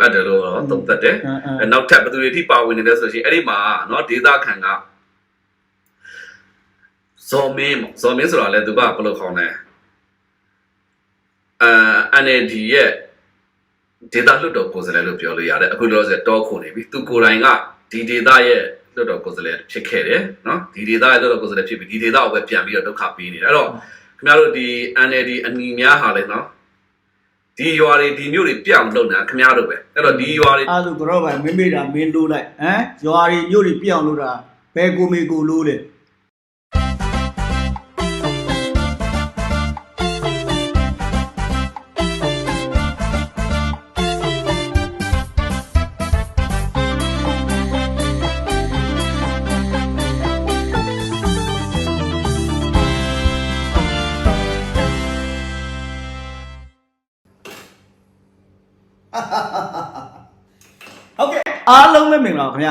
အဲ့ဒါလို့တော့သုံးသက်တယ်နောက်ထပ်ဘယ်သူတွေထိပါဝင်နေလဲဆိုရှင်အဲ့ဒီမှာနော်ဒေတာခံကဇော်မင်းဇော်မင်းဆိုတာလဲသူကဘယ်လိုခေါင်းလဲအာ NLD ရဲ့ data လွတ်တော်ကိုယ်စားလှယ်လို့ပြောလို့ရတယ်အခုလောဆယ်တောခုနေပြီသူကိုယ်တိုင်ကဒီ data ရဲ့လွတ်တော်ကိုယ်စားလှယ်ဖြစ်ခဲ့တယ်နော်ဒီ data ရဲ့လွတ်တော်ကိုယ်စားလှယ်ဖြစ်ပြီးဒီ data ကိုပဲပြန်ပြီးတော့ဒုက္ခပေးနေတယ်အဲ့တော့ခင်ဗျားတို့ဒီ NLD အနီများဟာလဲနော် ဒီရွာတွေဒီမြို့တွေပြောင်းလုပ်နေတာခင်ဗျားတို့ပဲအဲ့တော့ဒီရွာတွေအာသူကတော့ပဲမင်းမေးတာမင်းလို့လိုက်ဟမ်ရွာတွေမြို့တွေပြအောင်လို့တာဘယ်ကိုမေကိုလို့လဲ လုံးပဲမင်္ဂလာပါခင်ဗျ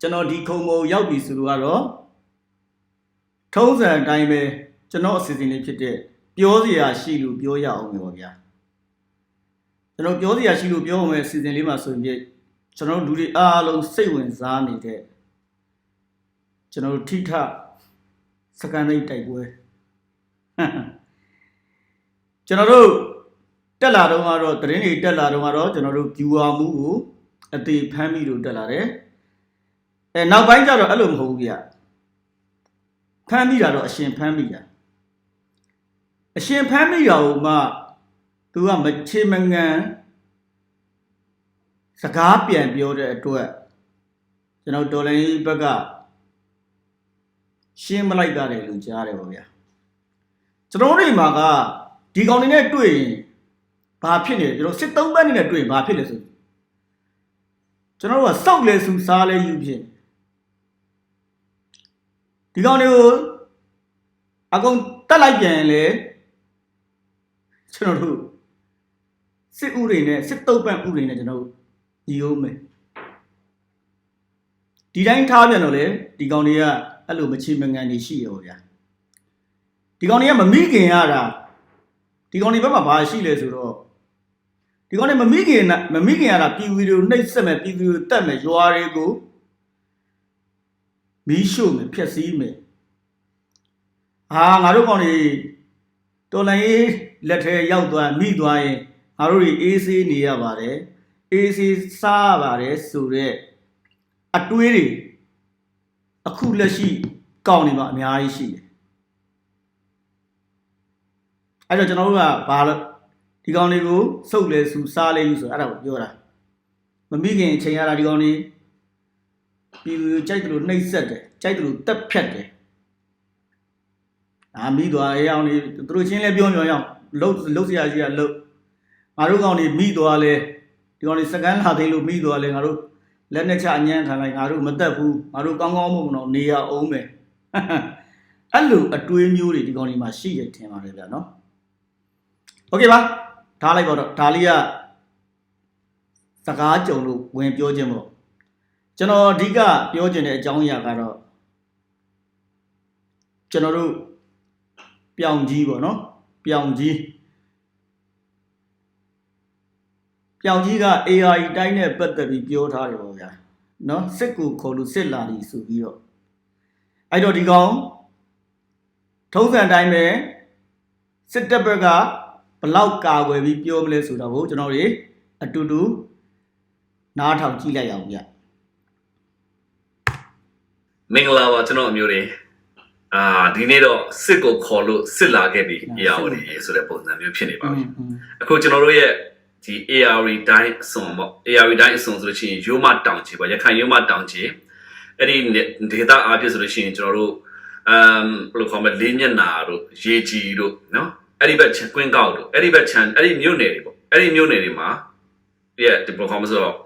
ကျွန်တော်ဒီခုံမိုရောက်ပြီဆိုလို့ကတော့ထုံးစံအတိုင်းပဲကျွန်တော်အစီအစဉ်လေးဖြစ်တဲ့ပြောစရာရှိလို့ပြောရအောင်ပဲပေါ့ဗျာကျွန်တော်ပြောစရာရှိလို့ပြောအောင်ပဲအစီအစဉ်လေးမှာဆိုရင်ကျွန်တော်လူတွေအားလုံးစိတ်ဝင်စားနေတဲ့ကျွန်တော်ထိထစကန်သိတိုက်ပွဲကျွန်တော်တို့တက်လာတော့ကတော့သတင်းတွေတက်လာတော့ကတော့ကျွန်တော်တို့ viewer မှုကို အသေးဖမ်းပြီးလို့တက်လာတယ်အဲနောက်ပိုင်းကျတော့အဲ့လိုမဟုတ်ဘူးဗျဖမ်းမိတာတော့အရှင်ဖမ်းမိတာအရှင်ဖမ်းမိတာကိုမှသူကမချေမငန်စကားပြန်ပြောတဲ့အတွက်ကျွန်တော်တော်လိုင်းဘက်ကရှင်းမလိုက်တာတယ်လို့ကြားတယ်ပေါ့ဗျာကျွန်တော်တို့တွေမှာကဒီကောင်တွေနဲ့တွေ့ရင်ဘာဖြစ်နေလဲကျွန်တော်စစ်သုံးဘက်နေနဲ့တွေ့ရင်ဘာဖြစ်လဲဆို ကျွန်တော်တို့ကစောက်လဲစူစားလဲယူဖြစ်ဒီကောင်တွေကိုအကုန်တက်လိုက်ပြန်ရင်လေကျွန်တော်တို့စစ်ဥတွေနဲ့စစ်တုပ်ပန့်ဥတွေနဲ့ကျွန်တော်တို့ညီအောင်မယ်ဒီတိုင်းထားပြန်တော့လေဒီကောင်တွေကအဲ့လိုမချေမငံနေရှိရောဗျာဒီကောင်တွေကမမိခင်ရတာဒီကောင်တွေဘက်မှာဘာရှိလဲဆိုတော့ ဒီကောင်တွေမမိခင်မမိခင်ရတာပြည်ဝီတွေကိုနှိပ်စက်မယ်ပြည်ဝီတွေကိုတတ်မယ်ရွာတွေကိုမီးရှို့မယ်ဖျက်ဆီးမယ်ဟာငါတို့ကောင်တွေတော်လိုင်းရေးလက်ထဲရောက်သွားမိသွားရင်ငါတို့တွေအေးဆေးနေရပါတယ်အေးဆေးစားရပါတယ်ဆိုတော့အတွေးတွေအခုလက်ရှိကောင်းနေမှာအများကြီးရှိတယ်အဲ့တော့ကျွန်တော်တို့ကဘာလို့ ဒီကောင်တွေကိုစုပ်လဲစူစားလဲယူဆိုအဲ့ဒါကိုပြောတာမမိခင်အချိန်ရတာဒီကောင်တွေပြည်သူကြိုက်တယ်လို့နှိပ်စက်တယ်ကြိုက်တယ်လို့တက်ဖြတ်တယ်အာမိသွားရအောင်နေသူတို့ချင်းလဲပြောမြော်ရအောင်လှုပ်လှုပ်စရာကြီးကလှုပ်ငါတို့ကောင်တွေမိသွားလဲဒီကောင်တွေစကန်လာသိမ်းလို့မိသွားလဲငါတို့လက်နဲ့ချအညံ့ခံလိုက်ငါတို့မတက်ဘူးငါတို့ကောင်းကောင်းမမတော့နေရအောင်မယ်အဲ့လိုအတွေးမျိုးတွေဒီကောင်တွေမှာရှိတယ်ထင်ပါတယ်ဗျာနော် โอเคပါ ထားလိုက်ပါတော့ဒါလေးကစကားကြုံလို့ဝင်ပြောခြင်းပေါ့ကျွန်တော်အဓိကပြောခြင်းတဲ့အကြောင်းအရာကတော့ကျွန်တော်တို့ပြောင်ကြီးပေါ့နော်ပြောင်ကြီးပြောင်ကြီးက AI တိုင်းနဲ့ပတ်သက်ပြီးပြောထားတယ်ပေါ့ဗျာနော်စစ်ကူခေါ်လို့စစ်လာပြီဆိုပြီးတော့အဲ့တော့ဒီကောင်ထုံးစံတိုင်းပဲစစ်တပ်ဘက်က ဘလောက်ကာကွယ်ပြီးပြောမလဲဆိုတော့ကိုကျွန်တော်တွေအတူတူနားထောင်ကြည့်လိုက်အောင်ဗျမင်္ဂလာပါကျွန်တော်အမျိုးတွေအာဒီနေ့တော့စစ်ကိုခေါ်လို့စစ်လာခဲ့ပြီ AR တွေဆိုတဲ့ပုံစံမျိုးဖြစ်နေပါပြီအခုကျွန်တော်တို့ရဲ့ဒီ AR တိုင်းအစွန်ပေါ့ AR တိုင်းအစွန်ဆိုလို့ရှိရင်ရိုးမတောင်ချေပေါ့ရခိုင်ရိုးမတောင်ချေအဲ့ဒီဒေတာအားဖြင့်ဆိုလို့ရှိရင်ကျွန်တော်တို့အမ်ဘယ်လိုခေါ်မလဲလေးမျက်နာတို့ရေကြီးတို့နော် အဲ့ဒီဘက်ချန်ကွင်းကောက်တို့အဲ့ဒီဘက်ချန်အဲ့ဒီမြို့နယ်တွေပေါ့အဲ့ဒီမြို့နယ်တွေမှာရဲ့ဒီဘယ်လိုခေါ်မလဲဆိုတော့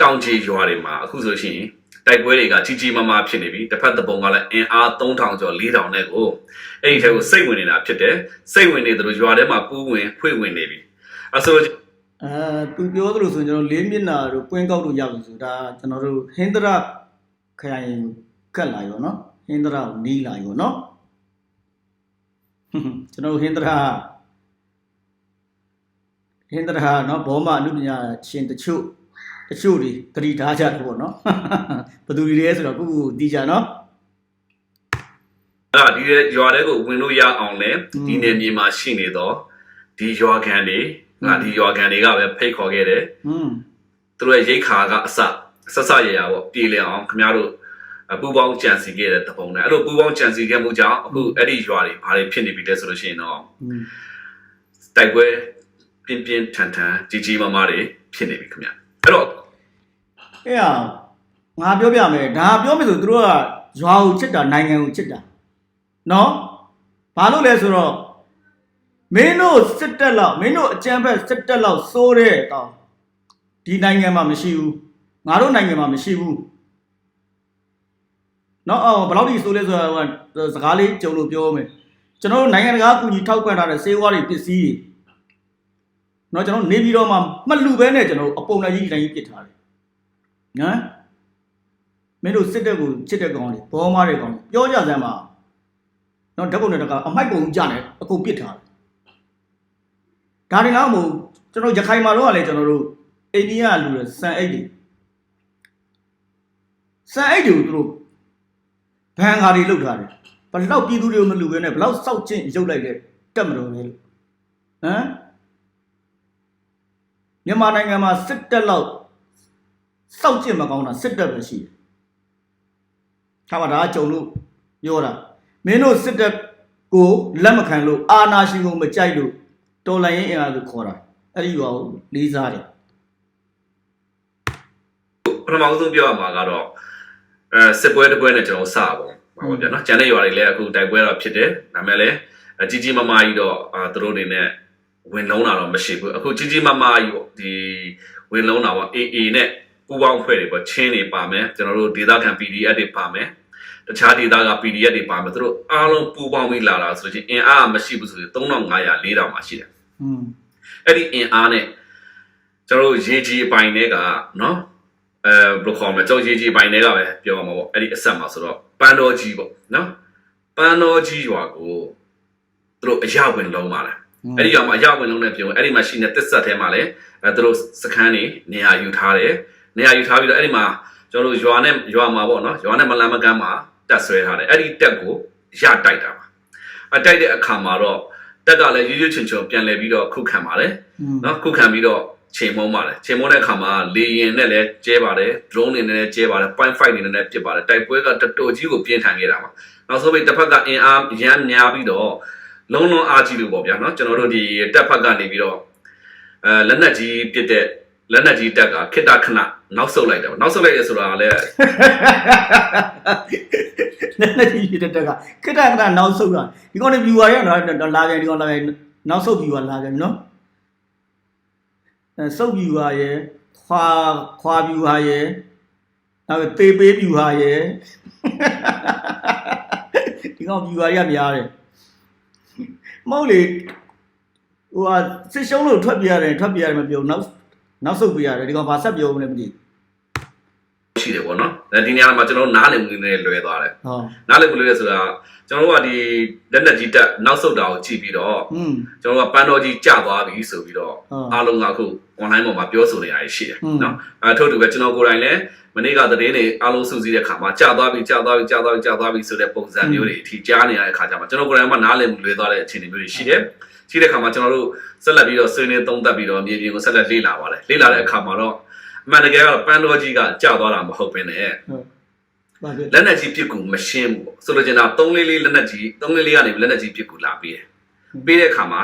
တောင်ချေရွာတွေမှာအခုဆိုလို့ရှိရင်တိုက်ပွဲတွေကကြီးကြီးမားမားဖြစ်နေပြီတစ်ဖက်တစ်ပုံကလည်းအင်အား3000ကျော်4000နဲ့ကိုအဲ့ဒီထဲကိုစိတ်ဝင်နေတာဖြစ်တယ်စိတ်ဝင်နေတယ်လို့ရွာထဲမှာပူးဝင်ဖွင့်ဝင်နေပြီအဲဆိုတော့အဲသူပြောသလိုဆိုရင်ကျွန်တော်လေးမျက်နာတို့ကွင်းကောက်တို့ရပြီဆိုဒါကျွန်တော်တို့ဟင်္ဒရခရိုင်ကတ်လာရောနော်ဟင်္ဒရကိုနီးလာရောနော်ဟွန်း ကျွန်တော်ဟင်္ဒရာဟင်္ဒရာနော်ဘောမအနုပညာရှင်တချို့တချို့တွေတတိထားကြတယ်ပေါ့နော်ဘသူတွေလဲဆိုတော့ခုခုတီးကြနော်အဲ့ဒါဒီရွာတွေကိုဝင်လို့ရအောင်လဲဒီနေမြေမှာရှိနေတော့ဒီရွာခံတွေငါဒီရွာခံတွေကပဲဖိတ်ခေါ်ခဲ့တယ်อืมသူတို့ရဲ့ရိတ်ခါကအစဆက်ဆက်ရရပေါ့ပြည်လင်အောင်ခင်ဗျားတို့ ပူပေါင်းကြံစီခဲ့တဲ့တပုံနဲ့အဲ့လိုပူပေါင်းကြံစီခဲ့မှုကြောင့်အခုအဲ့ဒီရွာတွေဘာတွေဖြစ်နေပြီလဲဆိုလို့ရှိရင်တော့อืมတိုက်ပွဲပြင်းပြင်းထန်ထန်ကြီးကြီးမားမားတွေဖြစ်နေပြီခင်ဗျအဲ့တော့အဲ့ဟာငါပြောပြမယ်ဒါပြောမယ်ဆိုသူတို့ကရွာကိုချစ်တာနိုင်ငံကိုချစ်တာနော်ဘာလို့လဲဆိုတော့မင်းတို့စစ်တက်လောက်မင်းတို့အကြမ်းဖက်စစ်တက်လောက်စိုးတဲ့တောင်ဒီနိုင်ငံမှာမရှိဘူးငါတို့နိုင်ငံမှာမရှိဘူး နော်အော်ဘယ်လောက်ထိစိုးလဲဆိုတော့ဟိုစကားလေးကြုံလို့ပြောမယ်ကျွန်တော်တို့နိုင်ငံတကာအကူအညီထောက်ပံ့ထားတဲ့စေဝါတွေပစ္စည်းတွေနော်ကျွန်တော်တို့နေပြည်တော်မှာမလှူဘဲနဲ့ကျွန်တော်တို့အပုံလိုက်ကြီးတိုင်းကြီးပစ်ထားတယ်နော်မင်းတို့စစ်တပ်ကိုချစ်တဲ့ကောင်တွေဘောမားတဲ့ကောင်တွေပြောကြစမ်းပါနော်ဓာတ်ပုံနဲ့တကအမိုက်ပုံကြတယ်အကုန်ပစ်ထားတယ်ဒါတွေတော့မဟုတ်ကျွန်တော်ရခိုင်မှာတော့ကလည်းကျွန်တော်တို့အိန္ဒိယလူတွေစံအိတ်တွေစံအိတ်တွေကိုသူတို့ ဘန်ကာတွေလုတ်ထားတယ်ဘလောက်ပြည်သူတွေကိုမလူဘဲနဲ့ဘလောက်စောက်ချင်းရုပ်လိုက်တဲ့တက်မတော်လေလို့ဟမ်မြန်မာနိုင်ငံမှာစစ်တပ်လောက်စောက်ကျင်မကောင်းတာစစ်တပ်ပဲရှိတယ်။ဒါမှဒါကကြုံလို့ပြောတာမင်းတို့စစ်တပ်ကိုလက်မခံလို့အာဏာရှင်ကိုမကြိုက်လို့တော်လိုင်းရင်အင်အားလို့ခေါ်တာအဲ့ဒီရောလေးစားတယ်ပထမဆုံးပြောရမှာကတော့ အဲစစ်ပွဲတစ်ပွဲနဲ့ကျွန်တော်စပါပေါ့ပါဗျာနော်ကျန်တဲ့ရွာတွေလည်းအခုတိုက်ပွဲတော့ဖြစ်တယ်ဒါပေမဲ့လည်းအကြီးကြီးမားမားကြီးတော့အာသူတို့တွေနဲ့ဝင်လုံးတာတော့မရှိဘူးအခုကြီးကြီးမားမားကြီးပေါ့ဒီဝင်လုံးတာပေါ့ AA နဲ့ပူပေါင်းဖွဲ့တွေပေါ့ချင်းတွေပါမယ်ကျွန်တော်တို့ဒေသခံ PDF တွေပါမယ်တခြားဒေသက PDF တွေပါမယ်သူတို့အားလုံးပူပေါင်းပြီးလာတာဆိုလို့ချင်းအင်အားမရှိဘူးဆိုရင်3500 4000မှာရှိတယ်။อืมအဲ့ဒီအင်အားနဲ့ကျွန်တော်တို့ရေကြီးအပိုင်းတွေကနော် အဲဘယ်လိုခေါ်မလဲကျွန်တော်ရေကြီးအပိုင်းတွေကပဲပြောရမှာပေါ့အဲ့ဒီအဆက်မှာဆိုတော့ပန်းတော်ကြီးပေါ့နော်ပန်းတော်ကြီးရွာကိုသူတို့အရဝင်လုံးပါလားအဲ့ဒီရွာမှာအရဝင်လုံးနဲ့ပြောအဲ့ဒီမှာရှိတဲ့တစ်ဆက်ထဲမှာလည်းအဲသူတို့စခန်းနေနေရာယူထားတယ်နေရာယူထားပြီးတော့အဲ့ဒီမှာကျွန်တော်တို့ရွာနဲ့ရွာမှာပေါ့နော်ရွာနဲ့မလန်မကမ်းမှာတက်ဆွဲထားတယ်အဲ့ဒီတက်ကိုရတိုက်တာပါအတိုက်တဲ့အခါမှာတော့တက်ကလည်းရွရွချွန်ချွန်ပြန်လဲပြီးတော့ခုခံပါတယ်อืมနော်ခုခံပြီးတော့ ချိန်မုံပါတယ်ချိန်မုံတဲ့အခါမှာလေရင်နဲ့လည်းကျဲပါတယ် drone တွေနဲ့လည်းကျဲပါတယ် point fight တွေနဲ့လည်းပစ်ပါတယ်တိုက်ပွဲကတော်တော်ကြီးကိုပြင်းထန်ခဲ့တာပါနောက်ဆုံးပိတ်တစ်ဖက်ကအင်အားရမ်းများပြီးတော့လုံးလုံးအားကြီးလို့ပေါ့ဗျာနော်ကျွန်တော်တို့ဒီတက်ဖက်ကနေပြီးတော့အဲလက်နက်ကြီးပစ်တဲ့လက်နက်ကြီးတက်ကခိတ္တခဏနောက်ဆုတ်လိုက်တယ်ပေါ့နောက်ဆုတ်လိုက်ရဆိုတာကလည်းလက်လက်ကြီးဖြစ်တဲ့တက်ကခိတ္တကနာနောက်ဆုတ်တာဒီကောင်တွေ viewer ရတော့လာပြန်ဒီကောင်လာပြန်နောက်ဆုတ် viewer လာပြန်နော် အဲဆုတ် viewer ရယ်ခွာခွာ viewer ရယ်နောက်တေးပေး viewer ရယ်ဒီကောင် viewer ရများတယ်မဟုတ်လေဟိုဟာစစ်ရှုံးလို့ထွက်ပြရတယ်ထွက်ပြရတယ်မပြောနောက်နောက်ဆုတ်ပြရတယ်ဒီကောင်ဘာဆက်ပြောမလဲမသိရှိတယ်ပေါ့နော်အဲဒီနေရာမှာကျွန်တော်တို့နားလည်မှုနည်းနည်းလွဲသွားတယ်ဟောနားလည်မှုလွဲတယ်ဆိုတာကျွန်တော်တို့ကဒီလက်နက်ကြီးတက်နောက်ဆုတ်တာကိုကြည့်ပြီးတော့อืมကျွန်တော်ကပန်းတော်ကြီးကြာသွားပြီဆိုပြီးတော့ဟုတ်အားလုံးကအခု online ပေါ်မှာပြောဆိုနေရရှိတယ်อืมနော်အဲထို့တူပဲကျွန်တော်ကိုယ်တိုင်လည်းမနေ့ကသတင်းတွေအားလုံးစုစည်းတဲ့ခါမှာကြာသွားပြီကြာသွားပြီကြာသွားပြီကြာသွားပြီဆိုတဲ့ပုံစံမျိုးတွေအထိကြားနေရတဲ့ခါကျမှကျွန်တော်ကိုယ်တိုင်မှနားလည်မှုလွဲသွားတဲ့အခြေအနေမျိုးတွေရှိတယ်ရှိတဲ့ခါမှာကျွန်တော်တို့ဆက်လက်ပြီးတော့ဆွေးနွေးသုံးသပ်ပြီးတော့မြေပြင်ကိုဆက်လက်လေ့လာပါတယ်လေ့လာတဲ့အခါမှာတော့အမှန်တကယ်ကတော့ပန်းတော်ကြီးကကြာသွားတာမဟုတ်ဘဲနဲ့ဘာဖြစ်လက်နက်ကြီးပစ်ကူမရှင်းဘူးပေါ့ဆိုလိုချင်တာ3လေးလေးလက်နက်ကြီး3လေးလေးကနေလက်နက်ကြီးပစ်ကူလာပြီးတယ်ပြီးတဲ့အခါမှာ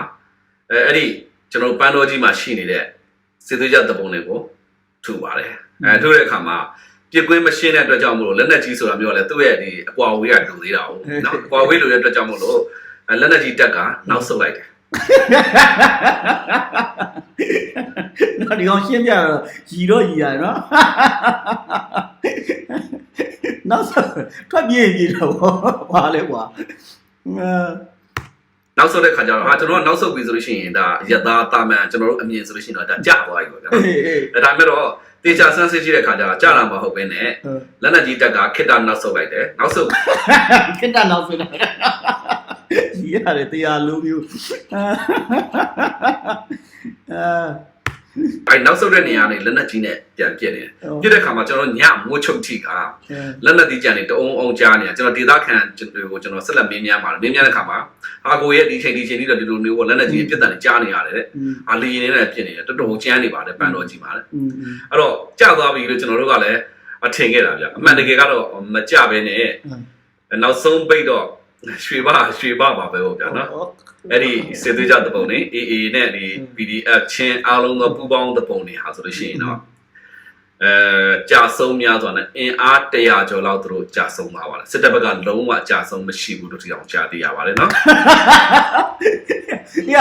အဲအဲ့ဒီကျွန်တော်တို့ပန်းတော်ကြီးမှာရှိနေတဲ့ စစ်သွေးကြတပုံတွေကိုထူပါတယ်အဲထူတဲ့အခါမှာပြစ်ကွင်းမရှင်းတဲ့အတွက်ကြောင့်မလို့လက်နက်ကြီးဆိုတာမျိုးကလည်းသူ့ရဲ့ဒီအကွာဝေးကတူသေးတာဟုတ်နော်အကွာဝေးလိုတဲ့အတွက်ကြောင့်မလို့အဲလက်နက်ကြီးတက်ကနောက်ဆုတ်လိုက်တယ်နော်ဒီကောင်ရှင်းပြတော့ရီတော့ရီရတယ်နော်နောက်ဆက်ထွက်ပြေးပြေးတော့ဘာလဲကွာအဲ နောက်ဆုတ်တဲ့ခါကျတော့ဟာကျွန်တော်ကနောက်ဆုတ်ပြီဆိုလို့ရှိရင်ဒါရသားတာမန်ကျွန်တော်တို့အမြင်ဆိုလို့ရှိရင်တော့ဒါကြာသွားပြီပေါ့ဗျာနော်အေးအေးအဲဒါမဲ့တော့တေချာဆန်းစစ်ကြည့်တဲ့ခါကျတော့ကြာလာမှာဟုတ်ပဲနဲ့ဟမ်လက်နက်ကြီးတက်ကခိတ္တနောက်ဆုတ်လိုက်တယ်နောက်ဆုတ်ခိတ္တနောက်ဆွေးတာကြီးရတယ်တရားလုံးမျိုးအာ အဲ့နောက်ဆုတ်တဲ့နေရာနဲ့လက်နက်ကြီးနဲ့ပြန်ပြစ်တယ်ပြစ်တဲ့ခါမှာကျွန်တော်ညမိုးချုပ်ထိကလက်နက်ကြီးကြံနေတအုံအောင်ကြားနေတာကျွန်တော်ဒေသခံကိုကျွန်တော်ဆက်လက်မင်းများပါတယ်မင်းများတဲ့ခါမှာအာကိုရဲ့ဒီချိန်ဒီချိန်ဒီတော့ဒီလိုမျိုးပေါ့လက်နက်ကြီးပြစ်တယ်ကြားနေရတယ်တဲ့အာလီရင်နဲ့လည်းပြစ်နေတယ်တော်တော်ကြမ်းနေပါတယ်ပန်တော်ကြီးပါတယ်အဲ့တော့ကြသွားပြီလို့ကျွန်တော်တို့ကလည်းအထင်ခဲ့တာဗျအမှန်တကယ်ကတော့မကြပဲနဲ့နောက်ဆုံးပိတ်တော့ ရွှေပါရွှေပါပါပဲဟုတ်ဗျာနော်အဲ့ဒီစေသွေးကြတဲ့ပုံနေ AA နဲ့ဒီ PDF ချင်းအားလုံးသောပူပေါင်းတဲ့ပုံနေဟာဆိုလို့ရှိရင်တော့အဲကြာဆုံးများစွာနဲ့အင်အား100ကျော်လောက်သူတို့ကြာဆုံးသွားပါတယ်စစ်တပ်ဘက်ကလုံးဝကြာဆုံးမရှိဘူးလို့ဒီအောင်ကြားသိရပါတယ်နော်။ည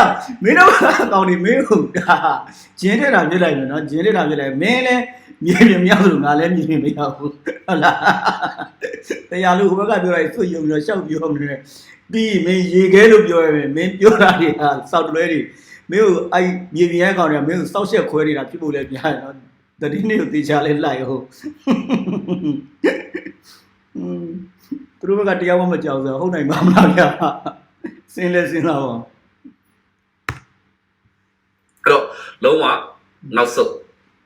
မင်းတို့အကောင်ဒီမင်းတို့ဒါဂျင်းတဲ့တာပြစ်လိုက်မယ်နော်ဂျင်းတဲ့တာပြစ်လိုက်မင်းလည်း မြေပြင်မြောက်လို့ငါလည်းမြေပြင်မရောက်ဘူးဟုတ်လား။တရားလို့ဟိုဘက်ကပြောလိုက်ဆွတ်ယုံပြီးတော့ရှောက်ပြောနေတယ်။ပြီးမင်းရေခဲလို့ပြောရမယ်မင်းပြောတာတွေဟာစောက်တလွဲတွေမင်းကိုအဲ့မြေပြင်ရဲ့ကောင်တွေကမင်းကိုစောက်ရှက်ခွဲနေတာဖြစ်ဖို့လည်းပြရတယ်နော်။တတိနေ့ကိုတေချာလဲလိုက်ဟုတ်။อืมသူတို့ဘက်ကတရားမှမကြောက်ဆိုဟုတ်နိုင်ပါမလားဗျာ။စင်းလဲစင်းလာပါအဲ့တော့လုံးဝနောက်ဆုတ်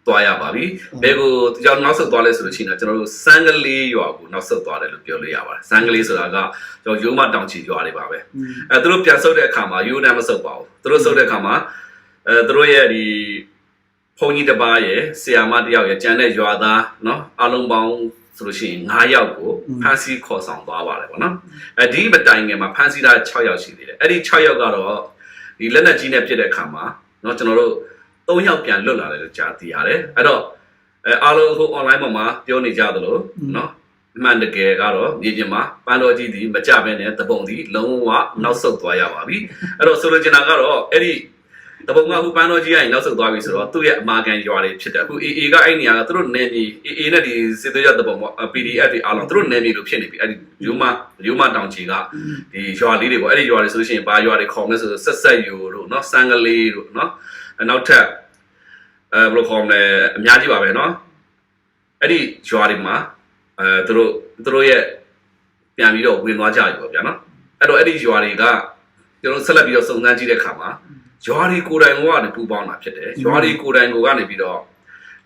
သွားရပါပြီဘယ်ကိုဒီကြောင့်နောက်ဆုတ်သွားလဲဆိုလို့ရှိရင်တော့ကျွန်တော်တို့စံကလေးရွာကိုနောက်ဆုတ်သွားတယ်လို့ပြောလို့ရပါတယ်စံကလေးဆိုတာကကျွန်တော်ရုံးမတောင်ချီရွာတွေပါပဲ อืม အဲသူတို့ပြန်ဆုတ်တဲ့အခါမှာယူနန်မဆုတ်ပါဘူးသူတို့ဆုတ်တဲ့အခါမှာအဲသူတို့ရဲ့ဒီဘုန်းကြီးတစ်ပါးရဲ့ဆရာမတစ်ယောက်ရဲ့ကျန်တဲ့ရွာသားเนาะအလုံးပေါင်းဆိုလို့ရှိရင်9ယောက်ကိုဖမ်းဆီးခေါ်ဆောင်သွားပါတယ်ပေါ့နော်အဲဒီမတိုင်ငယ်မှာဖမ်းဆီးတာ6ယောက်ရှိသေးတယ်အဲ့ဒီ6ယောက်ကတော့ဒီလက်နက်ကြီးနဲ့ပြစ်တဲ့အခါမှာเนาะကျွန်တော်တို့ ၃ယောက်ပြန်လွတ်လာတယ်လို့ကြားသိရတယ်အဲ့တော့အဲအားလုံးအခု online ပေါ်မှာပြောနေကြသလိုနော်မှန်တကယ်ကတော့မြေပြင်မှာပန်းတော်ကြီးဒီမကြပဲနဲ့တပုံဒီလုံးဝနောက်ဆုတ်သွားရပါပြီအဲ့တော့ဆိုလိုချင်တာကတော့အဲ့ဒီတပုံကဟိုပန်းတော်ကြီးကနောက်ဆုတ်သွားပြီဆိုတော့သူ့ရဲ့အမာခံရွာတွေဖြစ်တယ်အခု AA ကအဲ့နေရာကသူတို့နယ်မြေ AA နဲ့ဒီစစ်သွေးရတပုံပေါ့ PDF တွေအားလုံးသူတို့နယ်မြေလိုဖြစ်နေပြီအဲ့ဒီယူမယူမတောင်ချီကဒီရွာလေးတွေပေါ့အဲ့ဒီရွာတွေဆိုလို့ရှိရင်ဘာရွာတွေခေါ်မလဲဆိုတော့ဆက်ဆက်ယူတို့နော်စံကလေးတို့နော် နောက်ထပ်အဲဘယ်လိုခေါ်မလဲအများကြီးပါပဲเนาะအဲ့ဒီရွာတွေမှာ အဲသူတို့သူတို့ရဲ့ပြန်ပြီးတော့ဝင်သွားကြပြီပေါ့ဗျာနော်အဲ့တော့အဲ့ဒီရွာတွေကကျွန်တော်ဆက်လက်ပြီးတော့စုံစမ်းကြည့်တဲ့အခါမှာရွာတွေကိုယ်တိုင်ကနေပူပေါင်းတာဖြစ်တယ်ရွာတွေကိုယ်တိုင်ကိုကနေပြီးတော့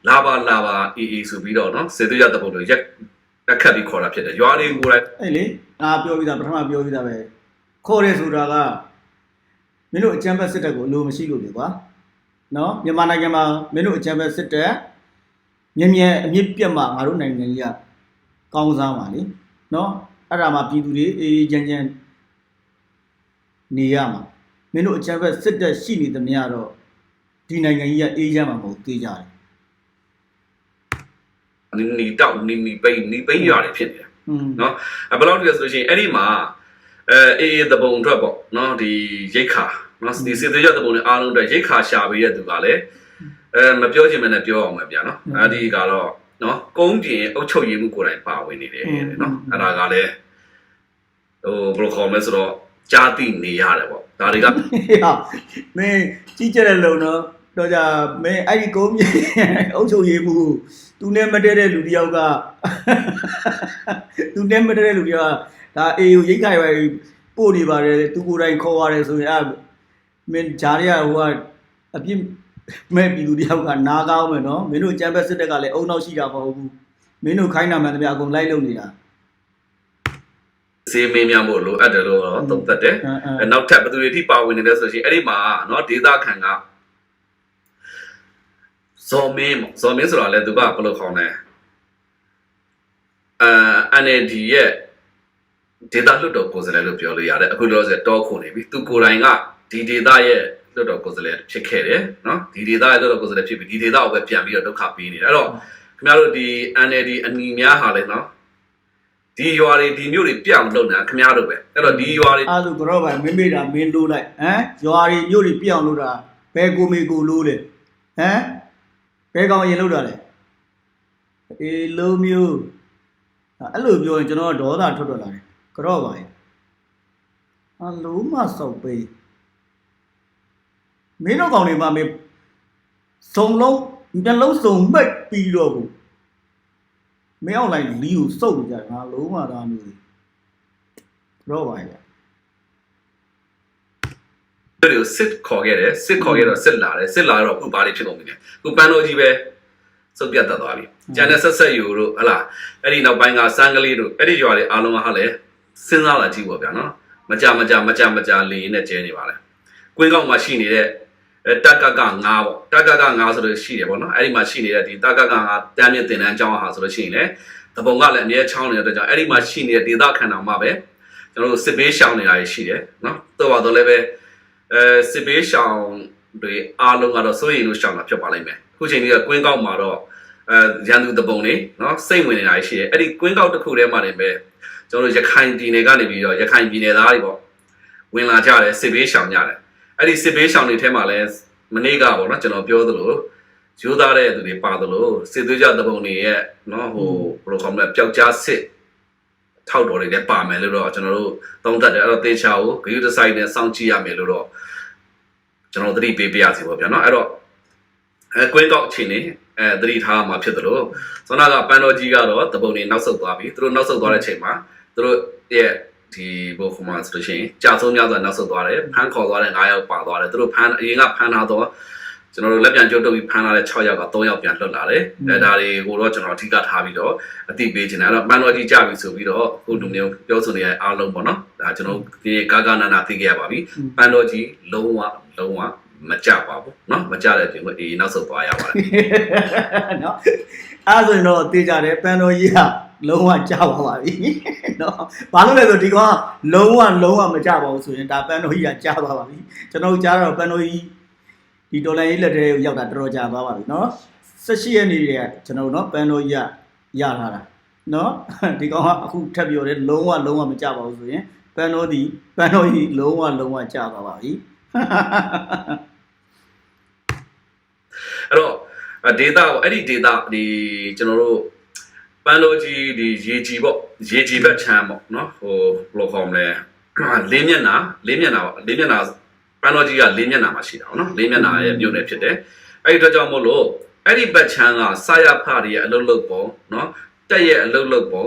လာပါလာပါအေးအေးဆိုပြီးတော့နော်စေတရတဲ့ပုံတွေရက်ရက်ခတ်ပြီးခေါ်တာဖြစ်တယ်ရွာတွေကိုယ်တိုင် အဲ့လေအာပြောပြီးသားပထမပြောပြီးသားပဲခေါ်ရဲဆိုတာကမင်းတို့အကြံဖက်စစ်တပ်ကိုအလိုမရှိလို့လေကွာ နော်မြန်မာနိုင်ငံမှာမင်းတို့အကြံဖက်စစ်တပ်မြင်မြင်အမြင့်ပြတ်မှငါတို့နိုင်ငံကြီးကကောင်းစားပါလေနော်အဲ့ဒါမှပြည်သူတွေအေးအေးချမ်းချမ်းနေရမှာမင်းတို့အကြံဖက်စစ်တပ်ရှိနေသမျှတော့ဒီနိုင်ငံကြီးကအေးချမ်းမှာမဟုတ်သေးကြတယ်နီနီတောက်နီနီပိန်နီပိန်ရွာတွေဖြစ်နေတယ်อืมနော်အဲဘယ်လောက်တည်းဆိုလို့ရှိရင်အဲ့ဒီမှာအဲအေးအေးတပုံအတွက်ပေါ့နော်ဒီရိတ်ခါ နော်ဒီစေတရတဲ့ပုံတွေအားလုံးအတွက်ရိတ်ခါရှာပေးတဲ့သူကလည်းအဲမပြောချင်မနဲ့ပြောအောင်ပဲဗျာနော်အဲ့ဒီကတော့နော်ကုန်းပြင်အုတ်ချုပ်ရည်မှုကိုယ်တိုင်ပါဝင်နေတယ်တဲ့နော်အဲ့ဒါကလည်းဟိုဘယ်လိုခေါ်မလဲဆိုတော့ကြားသိနေရတယ်ပေါ့ဒါတွေကဟာမင်းကြီးကြတဲ့လုံတော့တော့ကြမင်းအဲ့ဒီကုန်းမြေအုပ်ချုပ်ရေးမှုသူနဲ့မတည့်တဲ့လူတယောက်ကသူနဲ့မတည့်တဲ့လူတယောက်ကဒါအေယူရိတ်ခိုင်ပဲပို့နေပါတယ်သူကိုယ်တိုင်ခေါ်ရတယ်ဆိုရင်အဲ့ မင်းဂျားရဟိုကအပြစ်မဲ့ပြည်သူတယောက်ကနားကောင်းမယ်နော်မင်းတို့ကြမ်းဖက်စစ်တပ်ကလည်းအုံနောက်ရှိတာမဟုတ်ဘူးမင်းတို့ခိုင်းတာမှန်တယ်ဗျအကုန်လိုက်လုပ်နေတာစေမင်းများဖို့လိုအပ်တယ်လို့တော့သုံးသပ်တယ်အဲအဲအဲနောက်ထပ်ဘယ်သူတွေထိပါဝင်နေလဲဆိုလို့ရှိရင်အဲ့ဒီမှာနော်ဒေတာခံကဇော်မင်းပေါ့ဇော်မင်းဆိုတာလည်းသူကဘယ်လိုခေါ်လဲအာ NLD ရဲ့ဒေတာလွတ်တော်ကိုယ်စားလှယ်လို့ပြောလို့ရတယ်အခုလောဆယ်တောခုနေပြီသူကိုယ်တိုင်က ဒီဒေတာရဲ့လွတ်တော်ကိုယ်စားလှယ်ဖြစ်ခဲ့တယ်နော်ဒီဒေတာရဲ့လွတ်တော်ကိုယ်စားလှယ်ဖြစ်ပြီးဒီဒေတာကိုပဲပြန်ပြီးတော့ဒုက္ခပေးနေတယ်အဲ့တော့ခင်ဗျားတို့ဒီ NLD အနီများဟာလေနော်ဒီရွာတွေဒီမြို့တွေပြောင်းလုပ်နေတာခင်ဗျားတို့ပဲအဲ့တော့ဒီရွာတွေအဲ့ဒါကတော့ဗာမင်းမေးတာမင်းလို့လိုက်ဟမ်ရွာတွေမြို့တွေပြအောင်လို့တာဘယ်ကိုမေကိုလို့လဲဟမ်ဘယ်ကောင်ရင်လို့တာလဲအေးလုံးမျိုးအဲ့လိုပြောရင်ကျွန်တော်ကဒေါသထွက်ထွက်လာတယ်ကြော့ပါရဲ့အလုံးမစောက်ပေး မင်းတို့ကောင်တွေမှာမင်းစုံလုံးမျက်လုံးစုံမိတ်ပြီးတော့ကိုမင်းအောင်လိုက်လီကိုစုပ်ကြတယ်ငါလုံးမသားမျိုးတွေကြော့ပါရဲ့တွေကိုစစ်ခေါ်ခဲ့တယ်စစ်ခေါ်ခဲ့တော့စစ်လာတယ်စစ်လာတော့ခုဘာတွေဖြစ်ကုန်ပြီလဲခုပန်းတော်ကြီးပဲစုပ်ပြတ်တတ်သွားပြီကျန်တဲ့ဆက်ဆက်ယူတို့ဟလာအဲ့ဒီနောက်ပိုင်းကစံကလေးတို့အဲ့ဒီရွာတွေအားလုံးကဟာလေစဉ်းစားလာကြည့်ပေါ့ဗျာနော်မကြမကြမကြမကြလေရင်နဲ့ကျဲနေပါလေကွင်းကောက်မှာရှိနေတဲ့ အဲတက်ကက9ပေါ့တက်ကက9ဆိုတော့ရှိတယ်ပေါ့နော်အဲ့ဒီမှာရှိနေတဲ့ဒီတက်ကက9တန်းမြင့်တင်တန်းအကြောင်းဟာဆိုလို့ရှိရင်လည်းတပုံကလည်းအမြဲချောင်းနေတဲ့အတွက်ကြောင့်အဲ့ဒီမှာရှိနေတဲ့ဒေသခံတော်မှာပဲကျွန်တော်တို့စစ်ပေးရှောင်နေတာရှိတယ်နော်တော့ပါတော့လည်းပဲအဲစစ်ပေးရှောင်တွေအားလုံးကတော့စိုးရိမ်လို့ရှောင်တာဖြစ်ပါလိမ့်မယ်အခုချိန်ကြီးကကွင်းကောက်မှာတော့အဲရန်သူတပုံတွေနော်စိတ်ဝင်နေတာရှိတယ်အဲ့ဒီကွင်းကောက်တစ်ခုထဲမှာနေပဲကျွန်တော်တို့ရခိုင်ပြည်နယ်ကနေပြီးတော့ရခိုင်ပြည်နယ်သားတွေပေါ့ဝင်လာကြတယ်စစ်ပေးရှောင်ကြတယ် အဲ့ဒီစစ်ဘေးရှောင်တွေထဲမှာလည်းမနေ့ကပေါ့နော်ကျွန်တော်ပြောသလိုရိုးသားတဲ့သူတွေပါသလိုစစ်သွေးကြတပုံတွေရဲ့နော်ဟိုဘယ်လိုခေါ်မလဲပျောက်ကြားစစ်ထောက်တော်တွေလည်းပါမယ်လို့တော့ကျွန်တော်တို့သုံးသပ်တယ်အဲ့တော့တေချာကိုဂရုတစိုက်နဲ့စောင့်ကြည့်ရမယ်လို့တော့ကျွန်တော်သတိပေးပြရစီပေါ့ဗျာနော်အဲ့တော့အဲကွင်းကောက်အချိန်နေအဲသတိထားမှာဖြစ်သလိုစောနာကပန်တော်ကြီးကတော့တပုံတွေနောက်ဆုတ်သွားပြီသူတို့နောက်ဆုတ်သွားတဲ့အချိန်မှာသူတို့ရဲ့ ဒီဘိုခမဆိုလို့ရှိရင်ကြာဆုံးများစွာနောက်ဆုတ်သွားတယ်ဖမ်းခေါ်သွားတဲ့9ယောက်ပါသွားတယ်သူတို့ဖမ်းအရင်ကဖမ်းထားတော့ကျွန်တော်တို့လက်ပြန်ကျုပ်တုပ်ပြီးဖမ်းလာတဲ့6ယောက်က3ယောက်ပြန်လွတ်လာတယ်အဲဒါတွေကိုတော့ကျွန်တော်အထူးကထားပြီးတော့အသိပေးခြင်းတယ်အဲ့တော့ပန်တော်ကြီးကြပြီဆိုပြီးတော့ခုလူမျိုးပြောဆိုနေတဲ့အားလုံးပေါ့နော်ဒါကျွန်တော်ဒီကာကာနာနာသိခဲ့ရပါပြီ ပန်းတော်ကြီးလုံးဝလုံးဝမကြပါဘူးเนาะမကြတဲ့အပြင်ကိုအေးနောက်ဆုတ်သွားရပါတယ် နော်အဲ့ဆိုရင်တော့တေးကြတယ်ပန်တော်ကြီးက လုံးဝကြောက်ပါပါပြီနော်ဘာလို့လဲဆိုဒီကောင်ကလုံးဝလုံးဝမကြောက်ပါဘူးဆိုရင်ဒါပန်တော်ကြီးကကြောက်ပါပါပြီကျွန်တော်ကြားတော့ပန်တော်ကြီးဒီဒေါ်လာရေးလက်ထဲကိုရောက်တာတော်တော်ကြာသွားပါပြီနော်18ရက်နေ့တည်းကကျွန်တော်နော်ပန်တော်ကြီးကရလာတာနော်ဒီကောင်ကအခုထပ်ပြောတယ်လုံးဝလုံးဝမကြောက်ပါဘူးဆိုရင်ပန်တော်ဒီပန်တော်ကြီးလုံးဝလုံးဝကြောက်ပါပါပြီအဲ့တော့ဒေတာပေါ့အဲ့ဒီဒေတာဒီကျွန်တော်တို့ ပန်လိုကြီးဒီရေကြီးပေါ့ရေကြီးဘက်ချမ်းပေါ့နော်ဟိုဘယ်လိုခေါ်မလဲလေးမျက်နှာလေးမျက်နှာပေါ့လေးမျက်နှာပန်လိုကြီးကလေးမျက်နှာမှာရှိတာပေါ့နော်လေးမျက်နှာရဲ့မြို့နယ်ဖြစ်တယ်အဲ့ဒီတော့ကြောင့်မို့လို့အဲ့ဒီဘက်ချမ်းကဆာယဖရရဲ့အလုပ်လုပ်ပုံနော် တက်ရဲ့အလုတ်လုတ်ပုံ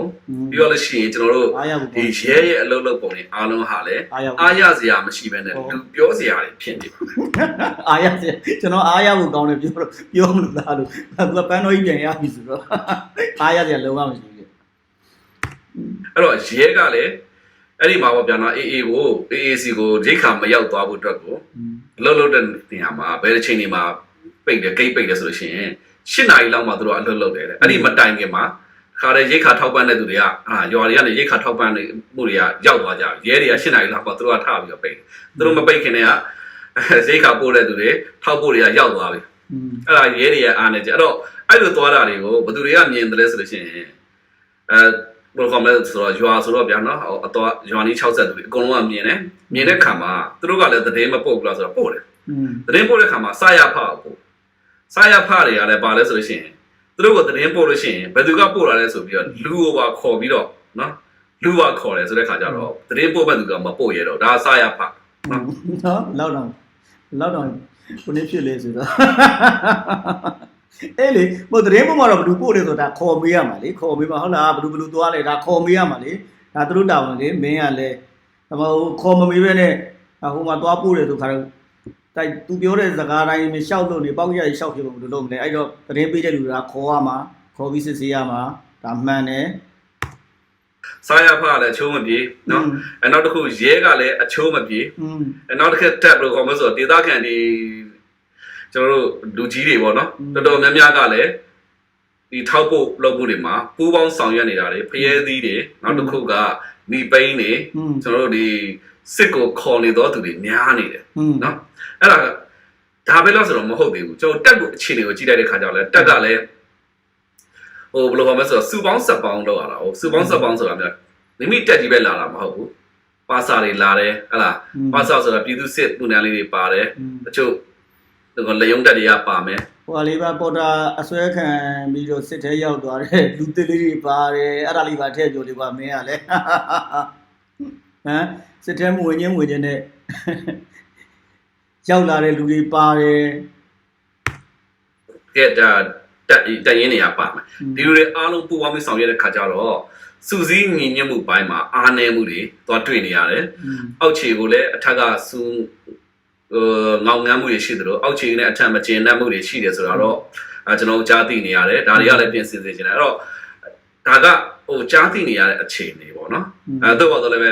ပြီးတော့လို့ရှိရင်ကျွန်တော်တို့အားရဘူးဒီရဲရဲ့အလုပ်လုပ်ပုံတွေအားလုံးဟာလည်းအားရဘူးအားရစရာမရှိဘဲနဲ့ဟုတ်လူပြောစရာတွေဖြစ်နေပါမယ်အားရစေကျွန်တော်အားရဖို့ကောင်းတယ်ပြောလို့ပြောမလို့လားလို့သူကပန်းတော်ကြီးပြန်ရပြီဆိုတော့အားရစေလုံးဝမရှိဘူးအဲ့တော့ရဲကလည်းအဲ့ဒီမှာပေါ့ဗျာနော်အေးအေးကို AAC ကိုဒိတ်ခါမရောက်သွားဖို့အတွက်ကိုအလုပ်လုပ်တဲ့နေရာမှာဘယ်တစ်ချိန်နေမှာပိတ်တယ်ဂိတ်ပိတ်တယ်ဆိုလို့ရှိရင်၈နာရီလောက်မှသူတို့အလုပ်လုပ်တယ်တဲ့အဲ့ဒီမတိုင်ခင်မှာ ခါတဲ့ရိတ်ခါထောက်ပံ့တဲ့သူတွေကအာရွာတွေကနေရိတ်ခါထောက်ပံ့မှုတွေကရောက်သွားကြပြီရဲတွေက၈နိုင်လောက်ပေါ့သူတို့ကထပြီးတော့ပိတ်သူတို့မပိတ်ခင်တည်းကရိတ်ခါပို့တဲ့သူတွေထောက်ပို့တွေကရောက်သွားပြီအဲ့ဒါရဲတွေကအားနေကြအဲ့တော့အဲ့လိုသွားတာတွေကိုဘသူတွေကမြင်တယ်လဲဆိုလို့ရှိရင်အဲဘယ်ကောင်လဲဆိုတော့ရွာဆိုတော့ဗျာနော်အတော်ရွာနီး60တူအကုန်လုံးကမြင်တယ်မြင်တဲ့ခါမှာသူတို့ကလည်းသတင်းမပို့ဘူးလားဆိုတော့ပို့တယ်သတင်းပို့တဲ့ခါမှာစာရဖအကိုစာရဖတွေကလည်းပါလဲဆိုလို့ရှိရင် သူတို့ကသတင်းပို့လို့ရှိရင်ဘယ်သူကပို့လာလဲဆိုပြီးတော့လူကိုပါခေါ်ပြီးတော့နော်လူပါခေါ်တယ်ဆိုတဲ့ခါကျတော့သတင်းပို့မဲ့သူကမပို့ရတော့ဒါစာရဖနော်လောက်တော့လောက်တော့ကိုနေဖြစ်လေဆိုတော့အေးလေဟိုသတင်းပေါ်မှာတော့ဘယ်သူပို့လဲဆိုတာခေါ်မေးရမှာလေခေါ်မေးမှာဟုတ်လားဘယ်သူဘယ်သူသွားလဲဒါခေါ်မေးရမှာလေဒါသူတို့တာဝန်လေမင်းကလည်းဒါမှမဟုတ်ခေါ်မမေးပဲနဲ့ဟိုမှာသွားပို့တယ်ဆိုခါတော့ တိုက်သူပြောတဲ့စကားတိုင်းမလျှောက်လို့နေပေါက်ရရလျှောက်ဖြစ်ဖို့မလိုလို့မလဲအဲ့တော့သတင်းပေးတဲ့လူကခေါ်ရမှာခေါ်ပြီးစစ်ဆေးရမှာဒါမှန်တယ်စာရဖကလည်းအချိုးမပြေနော်အနောက်တစ်ခုရဲကလည်းအချိုးမပြေအနောက်တစ်ခက်တက်လို့ခေါ်မဆိုဒေသခံတွေကျွန်တော်တို့လူကြီးတွေပေါ့နော်တော်တော်များများကလည်း ဒီထောက်ဖို့လုပ်ဖို့တွေမှာပူးပေါင်းဆောင်ရွက်နေတာတွေဖရဲသီးတွေနောက်တစ်ခုကနီပိန်းတွေကျွန်တော်တို့ဒီစစ်ကိုခေါ်နေတော့သူတွေများနေတယ်နော်အဲ့ဒါဒါပဲလို့ဆိုတော့မဟုတ်သေးဘူးကျွန်တော်တက်ကိုအခြေအနေကိုကြည့်လိုက်တဲ့ခါကျတော့လဲတက်ကလည်းဟိုဘယ်လိုပါမလဲဆိုတော့စူပေါင်းဆက်ပေါင်းလောက်လာတာဟိုစူပေါင်းဆက်ပေါင်းဆိုတာမျိုးမိမိတက်ကြီးပဲလာတာမဟုတ်ဘူးပါစာတွေလာတယ်ဟလာပါစာဆိုတာပြည်သူစစ်ပူနန်းလေးတွေပါတယ်တချို့ဟိုလေယုံတက်တွေကပါမယ် ဟိုဟာလေးပါပေါ်တာအစွဲခံပြီးတော့စစ်ထဲရောက်သွားတယ်လူသစ်လေးတွေပါတယ်အဲ့ဒါလေးပါထည့်ပြောလေးပါမင်းကလည်းဟမ်စစ်ထဲမဝင်ချင်းဝင်ချင်းနဲ့ရောက်လာတဲ့လူတွေပါတယ်ကဲဒါတက်တက်ရင်တွေကပါမယ်ဒီလိုတွေအားလုံးပူပေါင်းပြီးဆောင်ရွက်တဲ့ခါကျတော့စူးစီးညီညွတ်မှုပိုင်းမှာအားနည်းမှုတွေသွားတွေ့နေရတယ်อืมအောက်ခြေကိုလည်းအထက်ကစူး ဟိုငောင်ငန်းမှုတွေရှိသလိုအောက်ခြေနဲ့အထက်မကျင်တတ်မှုတွေရှိတယ်ဆိုတာတော့အဲကျွန်တော်ကြားသိနေရတယ်ဒါတွေကလည်းပြင်ဆင်စေချင်တယ်အဲ့တော့ဒါကဟိုကြားသိနေရတဲ့အခြေအနေပေါ့နော်အဲတော့တော့လည်းပဲ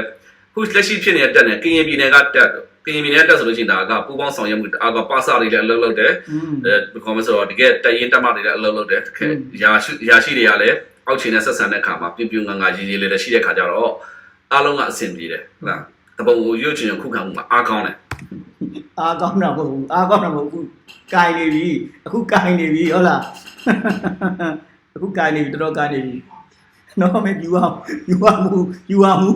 ခုလက်ရှိဖြစ်နေတဲ့တက်နဲ့ကရင်ပြည်နယ်ကတက်ကရင်ပြည်နယ်ကတက်ဆိုလို့ရှိရင်ဒါကပူပေါင်းဆောင်ရွက်မှုအာကပါစာတွေလည်းအလုပ်လုပ်တယ်อืมအဲခေါ်မဆိုတော့တကယ်တရင်တက်မတွေလည်းအလုပ်လုပ်တယ်တကယ်ရာရှိရာရှိတွေကလည်းအောက်ခြေနဲ့ဆက်ဆံတဲ့အခါမှာပြပြငငါကြီးကြီးလေးလည်းရှိတဲ့အခါကျတော့အားလုံးကအဆင်ပြေတယ်ဟုတ်လားတပုံကိုရွတ်ချင်ခုခံမှုမှာအားကောင်းတယ် အားကောင်းတာမဟုတ်ဘူးအားကောင်းတာမဟုတ်ဘူးကင်နေပြီအခုကင်နေပြီဟုတ်လားအခုကင်နေပြီတော်တော်ကင်နေပြီနော်မယူအောင်ယူအောင်မူယူအောင်မူ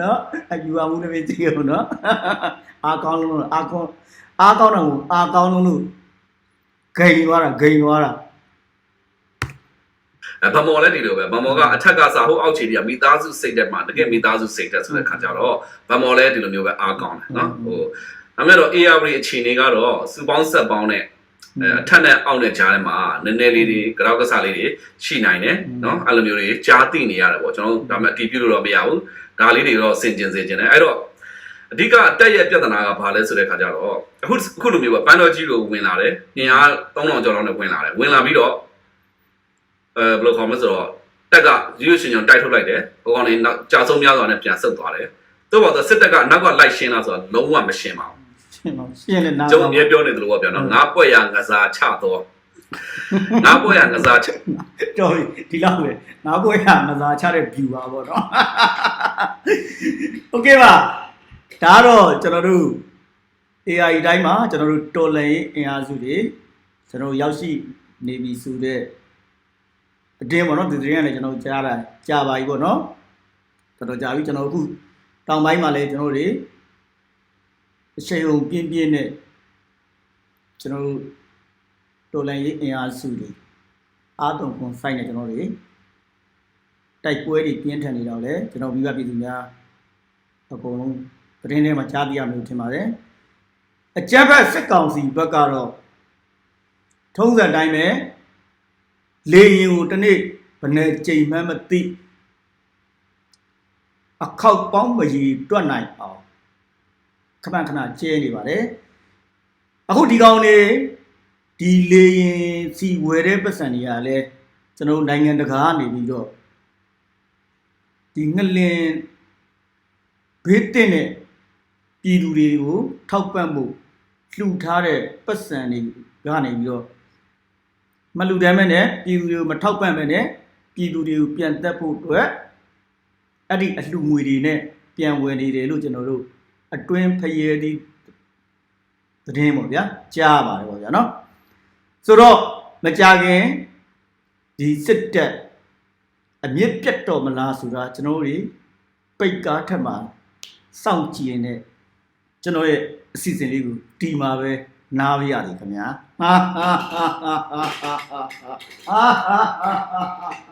နော်အယူအောင်မူလည်းကြည့်အောင်နော်အားကောင်းလို့အားကောင်းအားကောင်းတာမဟုတ်အားကောင်းလို့ဂိန်သွားတာဂိန်သွားတာအဲဗမော်လည်းဒီလိုပဲဗမော်ကအထက်ကစာဟိုအောက်ခြေတွေကမိသားစုစိတ်တက်မှာတကယ်မိသားစုစိတ်တက်ဆိုတဲ့ခါကျတော့ဗမော်လည်းဒီလိုမျိုးပဲအားကောင်းတယ်နော်ဟို ဒါမဲ့တော့ AR အခြေအနေကတော့စူပေါင်းဆက်ပေါင်းနဲ့အဲအထက်နဲ့အောက်နဲ့ကြားထဲမှာနည်းနည်းလေးတွေကြောက်ကစားလေးတွေရှိနိုင်တယ်နော်အဲ့လိုမျိုးတွေကြားသိနေရတယ်ပေါ့ကျွန်တော်တို့ဒါမဲ့အတီးပြုလို့တော့မရဘူးဒါလေးတွေတော့စင်ကျင်စေချင်တယ်အဲ့တော့အဓိကအတက်ရဲ့ပြဿနာကဘာလဲဆိုတဲ့ခါကျတော့အခုအခုလိုမျိုးပဲပန်းတော်ကြီးကိုဝင်လာတယ်။ညင်အား3000ကျော်လောက်နဲ့ဝင်လာတယ်။ဝင်လာပြီးတော့အဲဘယ်လိုခေါ်မလဲဆိုတော့တက်ကရွရွရှင်ရှင်တိုက်ထုတ်လိုက်တယ်။ဟိုကောင်လေးနောက်ကြာဆုံးများစွာနဲ့ပြန်ဆုတ်သွားတယ်။တော့တော့စစ်တပ်ကနောက်ကလိုက်ရှင်းလာဆိုတော့လုံးဝမရှင်းပါဘူး ရှင်းတော့ရှင်းနေနား။ကျုံအမြဲပြောနေသလိုပေါ့ဗျာနော်။ငါပွက်ရငစားချတော့ငါပွက်ရငစားချတော်ပြီဒီလောက်ပဲနောက်ဘွဲကမစားချတဲ့ view ပါပေါ့နော် Okay ပါဒါကတော့ကျွန်တော်တို့ AI တိုင်းမှာကျွန်တော်တို့တော်လန်ရေးအင်အားစုတွေကျွန်တော်တို့ရောက်ရှိနေပြီဆိုတဲ့အတင်းပေါ့နော်ဒီသတင်းကလည်းကျွန်တော်တို့ကြားတာကြားပါပြီပေါ့နော်တော်တော်ကြာပြီကျွန်တော်အခုတောင်ပိုင်းမှာလည်းကျွန်တော်တို့တွေ အချိန်ုံပြင်းပြင်းနဲ့ကျွန်တော်တို့တော်လန်ရေးအင်အားစုတွေအားတုံခွန်ဆိုင်နေကျွန်တော်တွေတိုက်ပွဲတွေပြင်းထန်နေတော့လေကျွန်တော်မိဘပြည်သူများအကုန်လုံးသတင်းထဲမှာကြားသိရမယ်လို့ထင်ပါတယ်အကြမ်းဖက်စစ်ကောင်စီဘက်ကတော့ထုံးစံတိုင်းပဲလေရင်ကိုတစ်နေ့ဘယ်နဲ့ကြိမ်မှန်းမသိအခောက်ပေါင်းမရီတွက်နိုင်အောင် ခဏခဏကျဲနေပါတယ်အခုဒီကောင်နေဒီလေရင်စီဝယ်တဲ့ပတ်စံတွေကလည်းကျွန်တော်တို့နိုင်ငံတကာကနေပြီးတော့ဒီငလင်ဘေးတင်တဲ့ပြည်သူတွေကိုထောက်ပံ့ဖို့လှူထားတဲ့ပတ်စံတွေကနေပြီးတော့မလှူဒန်းမဲ့နဲ့ပြည်သူတွေကိုမထောက်ပံ့မဲ့နဲ့ပြည်သူတွေကိုပြန်တက်ဖို့အတွက်အဲ့ဒီအလှူငွေတွေနဲ့ပြန်ဝယ်နေတယ်လို့ကျွန်တော်တို့ အတွင်းဖရဲဒီသတင်းပေါ့ဗျာကြားပါတယ်ပေါ့ဗျာနော်ဆိုတော့မကြခင်ဒီစစ်တပ်အမြင့်ပြတ်တော်မလားဆိုတာကျွန်တော်တို့တွေပိတ်ကားထက်မှာစောင့်ကြည့်နေတဲ့ကျွန်တော်ရဲ့အစီအစဉ်လေးကိုဒီမှာပဲနားပြရတယ်ခင်ဗျာဟာဟာဟာဟာဟာဟာဟာဟာဟာ